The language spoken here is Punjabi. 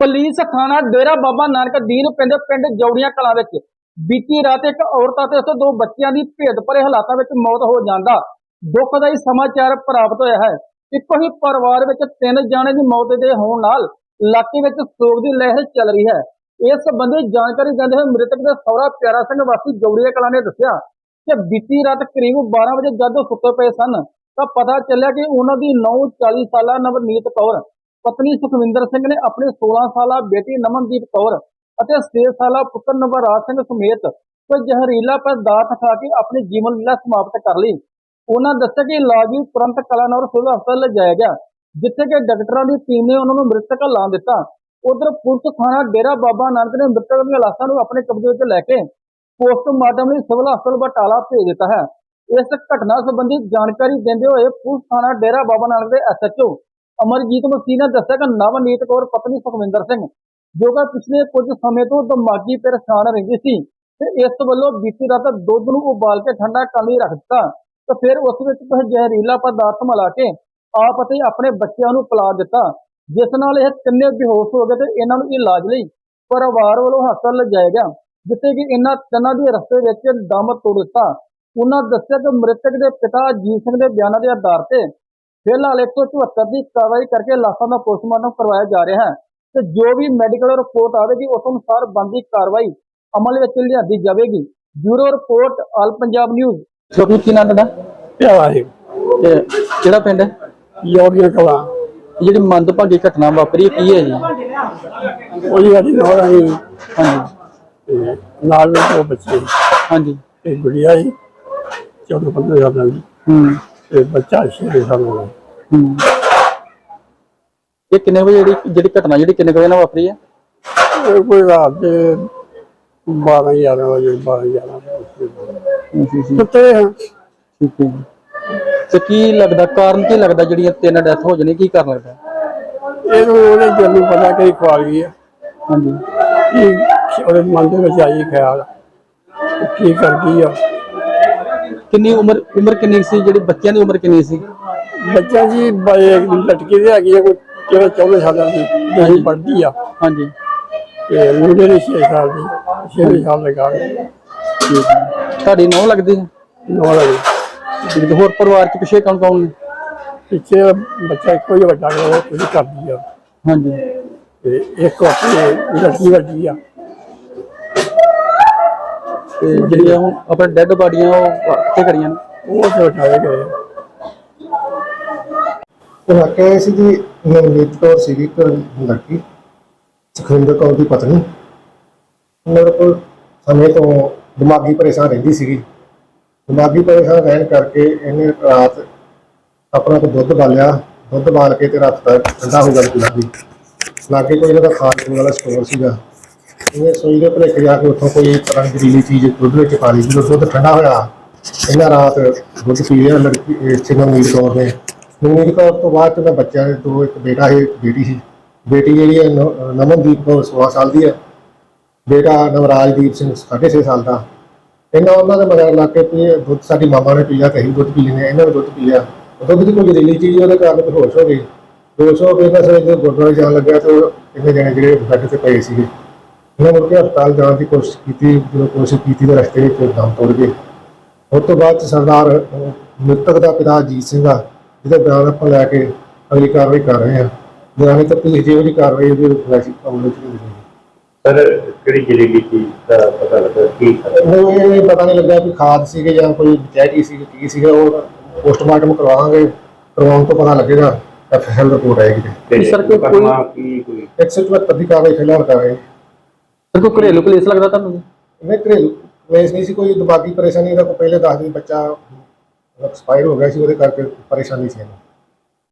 ਪੁਲਿਸ ਥਾਣਾ ਡੇਰਾ ਬਾਬਾ ਨਾਨਕ ਦੀਨ ਪਿੰਡ ਪਿੰਡ ਜੌੜੀਆਂ ਕਲਾਂ ਵਿੱਚ ਬੀਤੀ ਰਾਤ ਇੱਕ ਔਰਤ ਅਤੇ ਉਸ ਦੇ ਦੋ ਬੱਚਿਆਂ ਦੀ ਭੇਦ ਭਰੇ ਹਾਲਾਤਾਂ ਵਿੱਚ ਮੌਤ ਹੋ ਜਾਂਦਾ। ਦੁਖਦਾਈ ਸਮਾਚਾਰ ਪ੍ਰਾਪਤ ਹੋਇਆ ਹੈ। ਇੱਕੋ ਹੀ ਪਰਿਵਾਰ ਵਿੱਚ ਤਿੰਨ ਜਾਣੇ ਦੀ ਮੌਤ ਦੇ ਹੋਣ ਨਾਲ ਇਲਾਕੇ ਵਿੱਚ ਸੋਗ ਦੀ ਲਹਿਰ ਚੱਲ ਰਹੀ ਹੈ। ਇਸ ਸੰਬੰਧੀ ਜਾਣਕਾਰੀ ਦਿੰਦੇ ਹੋਏ ਮ੍ਰਿਤਕ ਦੇ ਸਹੁਰਾ ਪਿਆਰਾ ਸਿੰਘ ਵਾਸੀ ਜੌੜੀਆਂ ਕਲਾਂ ਨੇ ਦੱਸਿਆ ਕਿ ਬੀਤੀ ਰਾਤ ਕਰੀਬ 12 ਵਜੇ ਜਦ ਸੁੱਤੇ ਪਏ ਸਨ ਤਾਂ ਪਤਾ ਚੱਲਿਆ ਕਿ ਉਹਨਾਂ ਦੀ ਨੌ 40 ਸਾਲਾ ਨਵਨੀਤ ਕੌਰ ਪਤਨੀ ਸੁਖਵਿੰਦਰ ਸਿੰਘ ਨੇ ਆਪਣੀ 16 ਸਾਲਾ ਬੇਟੀ ਨਮਨਦੀਪ ਕੌਰ ਅਤੇ 6 ਸਾਲਾ ਪੁੱਤਰ ਨਵਰਾਜ ਸਿੰਘ ਸਮੇਤ ਕੋਈ ਜ਼ਹਿਰੀਲਾ ਪਦਾਰਥ ਖਾ ਕੇ ਆਪਣੀ ਜੀਵਨ ਲੀਲਾ ਸਮਾਪਤ ਕਰ ਲਈ। ਉਹਨਾਂ ਦੱਸਿਆ ਕਿ ਇਲਾਜ ਲਈ ਤੁਰੰਤ ਕਲਾਨੌਰ ਸਿਵਲ ਹਸਪਤਾਲ ਲਿਜਾਇਆ ਗਿਆ, ਜਿੱਥੇ ਕਿ ਡਾਕਟਰਾਂ ਦੀ ਟੀਮ ਨੇ ਉਹਨਾਂ ਨੂੰ ਮ੍ਰਿਤਕ ਐਲਾਨ ਦਿੱਤਾ। ਉਧਰ ਪੁਲਿਸ ਥਾਣਾ ਡੇਰਾ ਬਾਬਾ ਨਾਨਕ ਨੇ ਮ੍ਰਿਤਕ ਦੀਆਂ ਲਾਸ਼ਾਂ ਨੂੰ ਆਪਣੇ ਕਬਜ਼ੇ ਵਿੱਚ ਲੈ ਕੇ ਪੋਸਟਮਾਰਟਮ ਲਈ ਸਿਵਲ ਹਸਪਤਾਲ ਬਟਾਲਾ ਭੇਜ ਦਿੱਤਾ ਹੈ। ਇਸ ਘਟਨਾ ਸੰਬੰਧੀ ਜਾਣਕਾਰੀ ਦਿੰਦੇ ਹੋਏ ਪੁਲਿਸ ਥਾਣਾ ਡੇਰਾ ਬਾਬਾ ਨਾਨਕ ਦੇ ਐਸਐਚਓ ਅਮਰਜੀਤ ਮਸੀਹ ਨੇ ਦੱਸਿਆ ਕਿ ਨਵਨੀਤ ਕੌਰ, ਪਤਨੀ ਸੁਖਵਿੰਦਰ ਸਿੰਘ, ਜੋ ਕਿ ਪਿਛਲੇ ਕੁਝ ਸਮੇਂ ਤੋਂ ਦਿਮਾਗੀ ਪਰੇਸ਼ਾਨ ਰਹਿੰਦੀ ਸੀ ਤੇ ਇਸ ਵੱਲੋਂ ਬੀਤੀ ਰਾਤ ਦੁੱਧ ਨੂੰ ਉਬਾਲ ਕੇ ਠੰਡਾ ਕਰਨ ਲਈ ਰੱਖ ਦਿੱਤਾ ਤੇ ਫਿਰ ਉਸ ਵਿੱਚ ਕੁਝ ਜ਼ਹਿਰੀਲਾ ਪਦਾਰਥ ਮਿਲਾ ਕੇ ਆਪ ਅਤੇ ਆਪਣੇ ਬੱਚਿਆਂ ਨੂੰ ਪਿਲਾ ਦਿੱਤਾ, ਜਿਸ ਨਾਲ ਇਹ ਤਿੰਨੇ ਬੇਹੋਸ਼ ਹੋ ਗਏ ਤੇ ਇਹਨਾਂ ਨੂੰ ਇਲਾਜ ਲਈ ਪਰਿਵਾਰ ਵੱਲੋਂ ਹਸਪਤਾਲ ਲਿਜਾਇਆ ਗਿਆ, ਜਿੱਥੇ ਕਿ ਇਹਨਾਂ ਤਿੰਨਾਂ ਦੇ ਰਸਤੇ ਵਿੱਚ ਦਮ ਤੋੜ ਦਿੱਤਾ। ਉਹਨਾਂ ਦੱਸਿਆ ਕਿ ਮ੍ਰਿਤਕ ਦੇ ਪਿਤਾ ਅਜੀਤ ਸਿੰਘ ਦੇ ਬਿਆਨਾਂ ਦੇ ਆਧਾਰ ਤੇ ਫਿਲਹਾਲ 174 ਦੀ ਕਾਰਵਾਈ ਕਰਕੇ ਲਾਸ਼ਾਂ ਦਾ ਪੋਸਟਮਾਰਟਮ ਕਰਵਾਇਆ ਜਾ ਰਿਹਾ ਹੈ ਤੇ ਜੋ ਵੀ ਮੈਡੀਕਲ ਰਿਪੋਰਟ ਆਵੇਗੀ ਉਸ ਅਨੁਸਾਰ ਬਣਦੀ ਕਾਰਵਾਈ ਅਮਲ ਵਿੱਚ ਲਿਆਂਦੀ ਜਾਵੇਗੀ। Bureau report all Punjab news. ਛੋਟੂ ਕੀ ਨਾਂ ਤੁਹਾਡਾ? ਪਿਆਰਾ ਹੈ ਤੇ ਕਿਹੜਾ ਪਿੰਡ ਹੈ? ਯੋਗੀਆਂ ਕਲਾ। ਜਿਹੜੀ ਮੰਦਭਾਗੀ ਘਟਨਾ ਵਾਪਰੀ ਕੀ ਹੈ ਜੀ? ਉਹਦੀ ਸਾਡੀ ਨਾਲ ਆਈ। ਹਾਂਜੀ। ਤੇ ਨਾਲ ਦੋ ਬੱਚੇ। ਹਾਂਜੀ। ਤੇ ਗੁੜੀਆ ਸੀ। ਚੌਦਾਂ ਪੰਦਰਾਂ ਸਾਲਾਂ ਦੀ। ਹੂੰ। ਤੇ ਬੱਚਾ ਸਾਲਾਂ ਦਾ ਹੂੰ ਇਹ ਕਿੰਨੇ ਵਜੇ ਜਿਹੜੀ ਜਿਹੜੀ ਘਟਨਾ ਜਿਹੜੀ ਕਿੰਨੇ ਕੁ ਵਜੇ ਨਾਲ ਵਾਪਰੀ ਹੈ? ਇਹ ਕੋਈ ਰਾਤ ਦੇ 12 11 ਵਜੇ 12 11 ਜੀ ਜੀ ਸੁੱਤੇ ਹਾਂ। ਠੀਕ ਹੈ ਜੀ। ਤੇ ਕੀ ਲੱਗਦਾ ਕਾਰਨ ਕੀ ਲੱਗਦਾ ਜਿਹੜੀਆਂ ਤਿੰਨ ਡੈਥ ਹੋ ਜਾਣੀ ਕੀ ਕਾਰਨ ਲੱਗਦਾ? ਇਹਨੂੰ ਉਹਦੇ ਦਿਲ ਨੂੰ ਪਤਾ ਕਿ ਖਵਾ ਗਈ ਹੈ। ਹਾਂਜੀ। ਕਿ ਉਹਦੇ ਮਨ ਦੇ ਵਿੱਚ ਆਈ ਖਿਆਲ ਕਿ ਕੀ ਕਰ ਗਈ ਆ। ਕਿੰਨੀ ਉਮਰ ਉਮਰ ਕਿੰਨੀ ਸੀ? ਜਿਹੜੀ ਬੱਚਿਆਂ ਦੀ ਉਮਰ ਕਿੰਨੀ ਸੀ? ਬੱਚਾ ਜੀ ਲਟਕੀ ਦੇ ਹੈਗੀ ਆ ਕੋਈ ਕਿਵੇਂ 14 ਸਾਲਾਂ ਦੀ ਜਿਹੜੀ ਪੜਦੀ ਆ। ਹਾਂਜੀ। ਤੇ ਮੁੰਡੇ ਨੇ 6 ਸਾਲ ਦੀ 6 ਸਾਲ ਲਗਾ ਠੀਕ ਹੈ ਤੁਹਾਡੀ ਨੌ ਲੱਗਦੀ ਹੈ? ਨੌ ਲੱਗੀ ਠੀਕ ਹੈ। ਹੋਰ ਪਰਿਵਾਰ ਚ ਪਿਛੇ ਕੌਣ ਕੌਣ ਨੇ? ਪਿੱਛੇ ਬੱਚਾ ਇੱਕੋ ਹੀ ਵੱਡਾ ਗਾ, ਉਹ ਕੁਝ ਕਰਦੀ ਆ। ਹਾਂਜੀ। ਤੇ ਇੱਕ ਆਪਣੀ ਲੜਕੀ ਵੱਡੀ ਆ। ਤੇ ਜਿਹੜੀਆਂ ਹੁਣ ਆਪਣੇ ਡੈੱਡ ਬਾਡੀਆਂ ਉਹ ਕਿੱਥੇ ਕਰੀਆਂ ਨੇ। ਉਹ ਤੇ ਉਠਾਏ ਗਏ ਵਾਕਿਆ ਇਹ ਸੀ ਜੀ ਨਵਨੀਤ ਕੌਰ ਸੀਗੀ ਇੱਕ ਲੜਕੀ, ਸੁਖਵਿੰਦਰ ਕੌਰ ਦੀ ਪਤਨੀ। ਮੇਰੇ ਕੋਲ ਸਮੇਂ ਤੋਂ ਦਿਮਾਗੀ ਪਰੇਸ਼ਾਨ ਰਹਿੰਦੀ ਸੀਗੀ। ਦਿਮਾਗੀ ਪਰੇਸ਼ਾਨ ਰਹਿਣ ਕਰਕੇ ਇਹਨੇ ਰਾਤ ਆਪਣਾ ਕੋ ਦੁੱਧ ਬਾਲਿਆ, ਦੁੱਧ ਬਾਲ ਕੇ ਤੇ ਰੱਖਤਾ ਠੰਡਾ ਹੋ ਗਿਆ ਗੁਲਾਬੀ ਲਾਗੇ ਕੋਈ ਇਹਦਾ ਖਾਣ ਪੀਣ ਵਾਲਾ ਸਟੋਰ ਸੀਗਾ। ਇਹਨੇ ਸੋਈ ਦੇ ਭਲੇਖੇ ਜਾ ਕੇ ਉੱਥੋਂ ਕੋਈ ਤਰ੍ਹਾਂ ਦੀ ਜ਼ਹਿਰੀਲੀ ਚੀਜ਼ ਦੁੱਧ ਵਿੱਚ ਪਾ ਲਈ ਜਦੋਂ ਦੁੱਧ ਠੰਡਾ ਹੋਇਆ ਇਹਨਾਂ ਰਾਤ ਦੁੱਧ ਪੀ ਲਿਆ ਲੜਕੀ ਇੱਥੇ ਨਵਨੀਤ ਕੌਰ ਨੇ ਨਵਨੀਤ ਕੌਰ ਤੋਂ ਬਾਅਦ ਤੇ ਬੱਚਿਆਂ ਦੇ ਦੋ ਇੱਕ ਬੇਟਾ ਹੈ ਇੱਕ ਬੇਟੀ ਸੀ। ਬੇਟੀ ਜਿਹੜੀ ਹੈ ਨ- ਨਮਨਦੀਪ ਕੌਰ 16 ਸਾਲ ਦੀ ਹੈ। ਬੇਟਾ ਨਵਰਾਜਦੀਪ ਸਿੰਘ 6.5 ਸਾਲ ਦਾ। ਇਹਨਾਂ ਉਹਨਾਂ ਦੇ ਮਗਰ ਲੱਗ ਕੇ ਵੀ ਦੁੱਧ ਸਾਡੀ ਮਾਮਾ ਨੇ ਪੀਆ ਤੇ ਅਸੀਂ ਦੁੱਧ ਪੀ ਲੈਂਦੇ ਹਾਂ, ਇਹਨਾਂ ਨੇ ਦੁੱਧ ਪੀ ਲਿਆ। ਦੁੱਧ ਦੀ ਕੋਈ ਜ਼ਹਿਰੀਲੀ ਚੀਜ਼ ਉਹਦੇ ਕਾਰਨ ਬੇਹੋਸ਼ ਹੋ ਗਈ। ਬੇਹੋਸ਼ ਹੋ ਕੇ ਇਹਨਾਂ ਸਵੇਰ ਜਦੋਂ ਗੁਰਦੁਆਰੇ ਜਾਣ ਲੱਗਿਆ ਤੇ ਉਹ ਇੰਨੇ ਜਣੇ ਜਿਹੜੇ ਬੈੱਡ ਤੇ ਪਏ ਸੀਗੇ। ਇਹਨਾਂ ਮੁੜ ਕੇ ਹਸਪਤਾਲ ਜਾਣ ਦੀ ਕੋਸ਼ਿਸ਼ ਕੀਤੀ ਜਦੋਂ ਕੋਸ਼ਿਸ਼ ਕੀਤੀ ਤਾਂ ਰਸਤੇ ਵਿੱਚ ਦਮ ਤੋੜ ਗਏ। ਉਸ ਤੋਂ ਬਾਅਦ 'ਚ ਸਰਦਾਰ ਮ੍ਰਿਤਕ ਦਾ ਪਿਤਾ ਅਜੀਤ ਸਿੰਘ ਆ ਜਿਹਦੇ ਬਿਆਨ ਆਪਾਂ ਲੈ ਕੇ ਅਗਲੀ ਕਾਰਵਾਈ ਕਰ ਰਹੇ ਹਾਂ। ਬਿਆਨੀ ਤਾਂ ਪੁਲਿਸ ਜਿਹੀ ਕਾਰਵਾਈ ਉਹਦੀ ਵਿੱਚ ਨਹੀਂ ਹੋਈ ਸਰ ਕਿਹੜੀ ਜ਼ਹਿਰੀਲੀ ਚੀਜ਼ ਦਾ ਪਤਾ ਲੱਗਾ? ਕੀ? ਉਹ ਇਹ ਪਤਾ ਨਹੀਂ ਲੱਗਾ ਕਿ ਖਾਦ ਸੀਗੇ ਜਾਂ ਕੋਈ ਚੈਕੀ ਸੀ ਕੀ ਸੀਗਾ ਉਹ ਪੋਸਟਮਾਰਟਮ ਕਰਵਾਵਾਂਗੇ ਕਰਵਾਉਣ ਤੋਂ ਪਤਾ ਲੱਗੇਗਾ ਐਫਐਸਐਲ ਰਿਪੋਰਟ ਆਏਗੀ। ਜੀ। ਤੇ ਸਰ, ਕੋਈ- ਕੀ ਕੋਈ 174 ਦੀ ਕਾਰਵਾਈ ਫਿਲਹਾਲ ਕਰ ਰਹੇ ਸਰ ਕੋਈ ਘਰੇਲੂ ਕਲੇਸ਼ ਲੱਗਦਾ ਤੁਹਾਨੂੰ? ਨਹੀਂ, ਘਰੇਲੂ ਕਲੇਸ਼ ਨਹੀਂ ਸੀ, ਕੋਈ ਦਿਮਾਗੀ ਪਰੇਸ਼ਾਨੀ ਦਾ ਕੋਈ ਪਹਿਲੇ ਦੱਸ ਦਿਨ ਬੱਚਾ ਐਕਸਪਾਇਰ ਹੋ ਗਿਆ ਸੀ, ਉਹਦੇ ਕਰਕੇ ਪਰੇਸ਼ਾਨੀ ਸੀ ਇਹਨੂੰ।